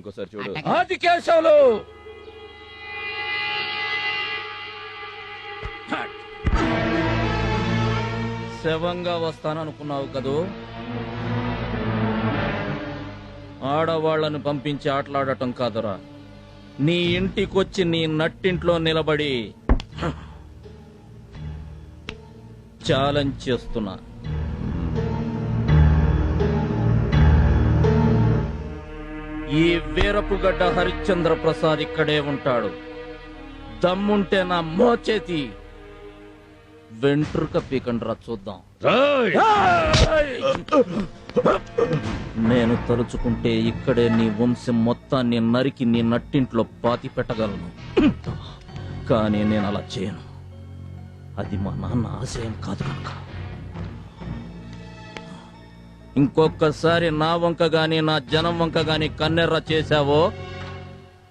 ఇంకోసారి చూడు. ఆది కేశవులు! శవంగా వస్తాననుకున్నావు కదూ? ఆడవాళ్ళను పంపించి ఆటలాడటం కాదురా. నీ ఇంటికొచ్చి నీ నట్టింట్లో నిలబడి ఛాలెంజ్ చేస్తున్నా. ఈ వీరపుగడ్డ హరిశ్చంద్ర ప్రసాద్ ఇక్కడే ఉంటాడు. దమ్ముంటే నా మోచేతి. వెంట్రుక పీకండ్రా చూద్దాం. నేను తలుచుకుంటే ఇక్కడే నీ వంశం మొత్తాన్ని నరికి నీ నట్టింట్లో పాతి పెట్టగలను. కానీ నేను అలా చేయను. అది మా నాన్న ఆశయం కాదు కనుక. ఇంకొకసారి నా వంక గాని నా జనం వంక గాని కన్నెర్ర చేశావో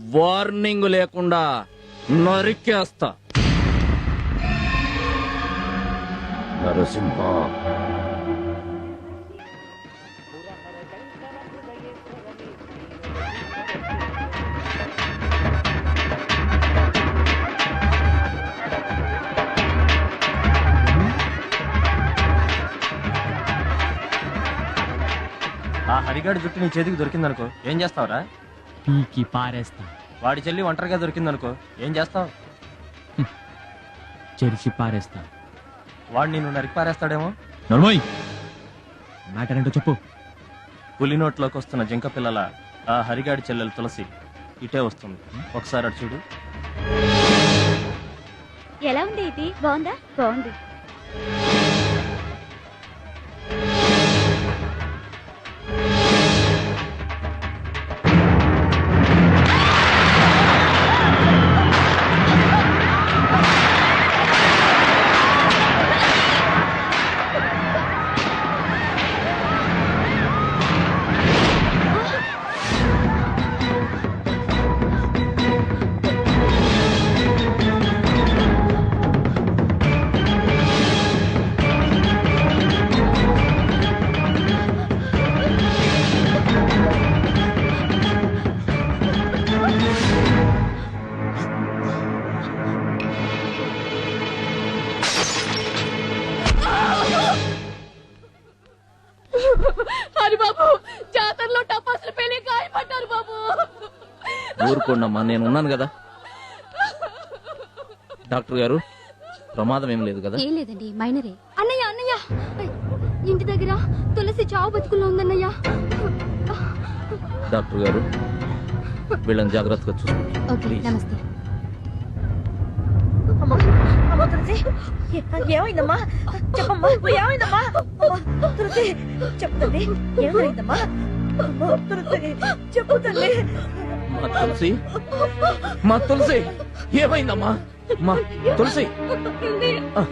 వార్నింగ్ లేకుండా నరికేస్తా. నరసింహ. హరిగాడి జుట్టు నీ చేతికి దొరికిందనుకో ఏం చేస్తావురా? పీకి పారేస్తా. వాడి చెల్లి ఒంటరిగా దొరికిందనుకో ఏం చేస్తావు? చెరిచి పారేస్తా. వాడు నిన్ను నరికి పారేస్తాడేమో? నర్మోయ్ మ్యాటర్ ఏంటో చెప్పు. పులి నోట్లోకి వస్తున్న జింక పిల్లల ఆ హరిగాడి చెల్లెలు తులసి ఇటే వస్తుంది. ఒకసారి అటు చూడు. ఎలా ఉంది ఇది? బాగుందా? బాగుంది. ఊరుకోండమ్మా నేను ఉన్నాను కదా. డాక్టర్ గారు ప్రమాదం ఏం లేదు కదా? ఏం లేదండి మైనరే. అన్నయ్య అన్నయ్య! ఇంటి దగ్గర తులసి చావు బతుకుల్లో ఉందన్నయ్య. డాక్టర్ గారు వీళ్ళని జాగ్రత్తగా చూసుకోండి. ఓకే. నమస్తే. అమ్మా తులసి ఏ- ఏమైందమ్మా? చెప్పమ్మా ఏమైందమ్మా? అమ్మా తులసి చెప్పు తల్లి అమ్మా, తులసి చెప్పు తల్లి. మా తులసి. మా తులసి ఏమైందమ్మా? మా తులసి. ఆ,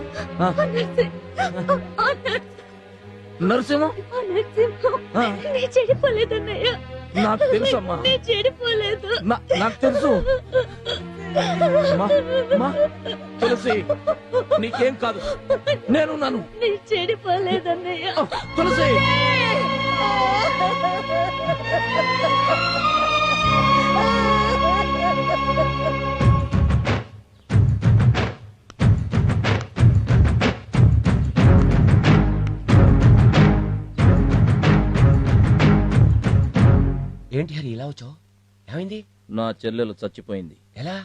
నరసింహం? చెడిపోలేదన్నయ్య నాకు తెలుసమ్మా. చెడిపోలేదు నాకు తెలుసు. తులసి నీకేం కాదు. నేను నన్ను నీ చెడిపోలేదన్నయ్య. తులసి ఏంటి హరి ఇలా వచ్చావు? ఏమైంది? నా చెల్లెలు చచ్చిపోయింది. ఎలా?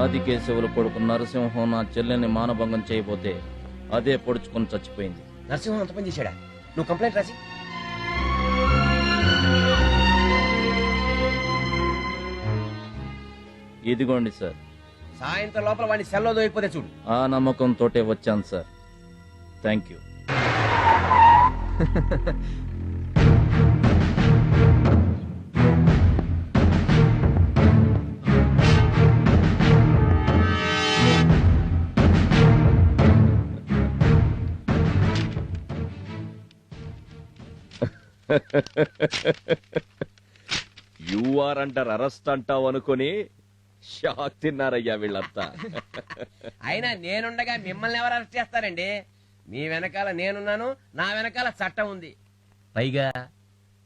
ఆదికేశవుల కొడుకు నరసింహం నా చెల్లెని మానభంగం చేయబోతే అదే పొడుచుకొని చచ్చిపోయింది. నరసింహం అంత పని చేశాడా? నువ్వు కంప్లైంట్ రాసి ఇదిగోండి సార్. సాయంత్రం లోపల వాడిని సెల్లో దొరికిపోతే చూడు. ఆ నమ్మకంతోటే వచ్చాను సార్. థ్యాంక్ యూ యూఆర్ అంటారు అరెస్ట్ అంటావు అనుకుని షాక్ తిన్నారయ్యా వీళ్ళంతా. అయినా నేనుండగా మిమ్మల్ని ఎవరు అరెస్ట్ చేస్తారండి? మీ వెనకాల నేనున్నాను నా వెనకాల చట్టం ఉంది. పైగా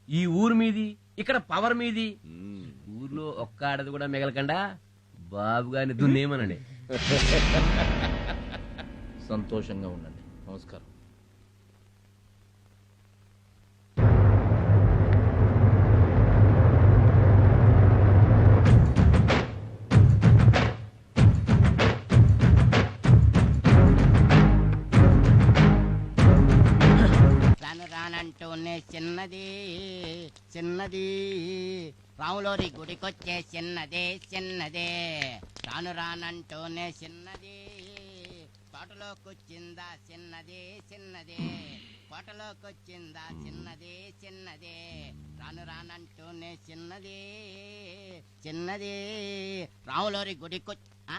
ఈ ఊరు మీది ఇక్కడ పవర్ మీది. ఊర్లో ఒక్క ఆడది కూడా మిగలకుండా బాబు గారిని దున్నేమనండి సంతోషంగా ఉండండి. నమస్కారం. చిన్నది. రాములోరి గుడికొచ్చే చిన్నదే చిన్నదే. రాను రానంటూనే చిన్నది. కోటలోకొచ్చిందా చిన్నదే చిన్నదే. కోటలోకొచ్చిందా చిన్నదే చిన్నదే. రాను రానంటూనే చిన్నది చిన్నది. రాములోరి గుడికొచ్చి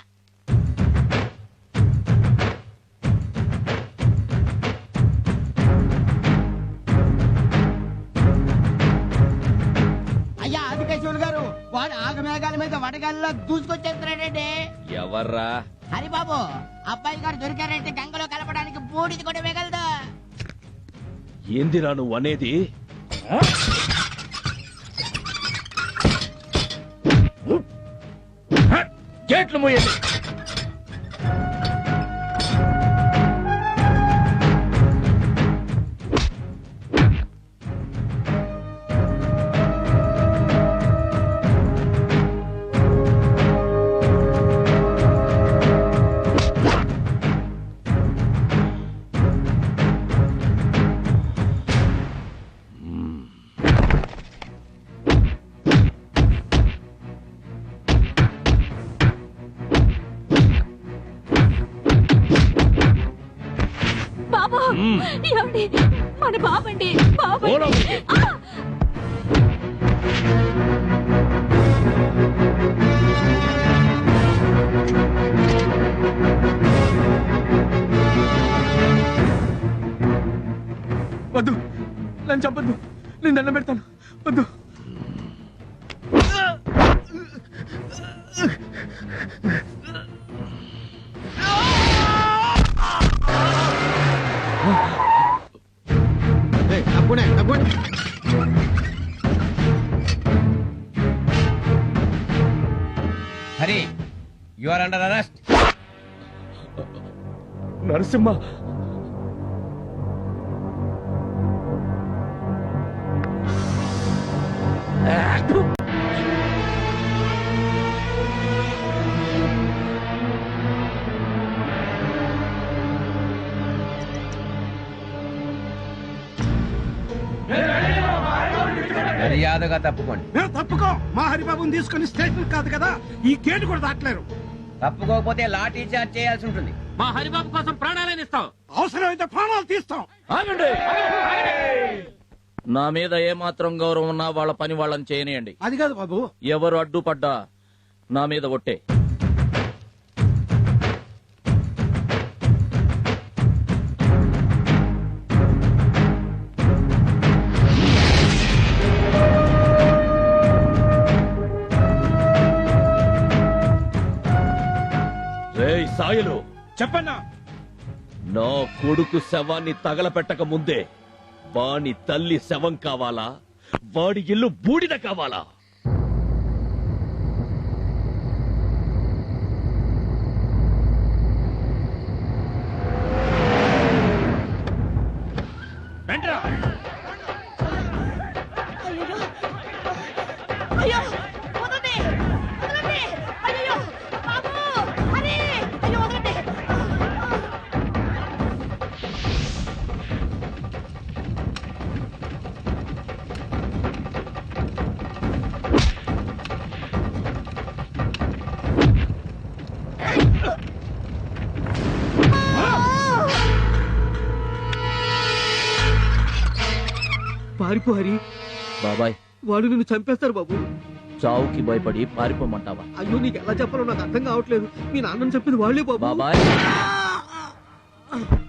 వడగాల్లో దూసుకొచ్చేస్తున్నాడండి. ఎవర్రా? హరిబాబు అబ్బాయి గారు దొరికారంటే గంగలో కలపడానికి బూడిది కూడా మిగలదు. ఏందిరా నువ్వు అనేది? గేట్లు మూయండి. బాబండి బాబు ఓ లోపలికి. వద్దు. నన్ను చంపద్దు. నేను దండం పెడతాను. Under arrest Narasimha. మర్యాదగా తప్పుకోండి. మేము తప్పుకో. మా హరిబాబుని తీసుకుని స్టేషన్ కాదు కదా ఈ గేటు కూడా దాటలేరు. తప్పుకోకపోతే లాఠీ చార్జ్ చేయాల్సి ఉంటుంది. మా హరిబాబు కోసం ప్రాణాలను ఇస్తాం. అవసరమైతే ప్రాణాలు తీస్తాం. ఆగండి. నా మీద ఏమాత్రం గౌరవం ఉన్నా వాళ్ళ పని వాళ్ళని చేయనియండి. అది కాదు బాబు. ఎవరు అడ్డుపడ్డా నా మీద ఒట్టే. సాయలు. చెప్పన్నా? నా కొడుకు శవాన్ని తగలపెట్టక ముందే వాని తల్లి శవం కావాలా? వాడి ఇల్లు బూడిద కావాలా? పారిపో హరి. బాబాయ్. వాడు నిన్ను చంపేస్తారు బాబు. చావుకి భయపడి పారిపోమంటావా? అయ్యో నీకు ఎలా చెప్పాలో నాకు అర్థం కావట్లేదు. మీ నాన్న చెప్పింది వాళ్ళే బాబు. బాబాయ్.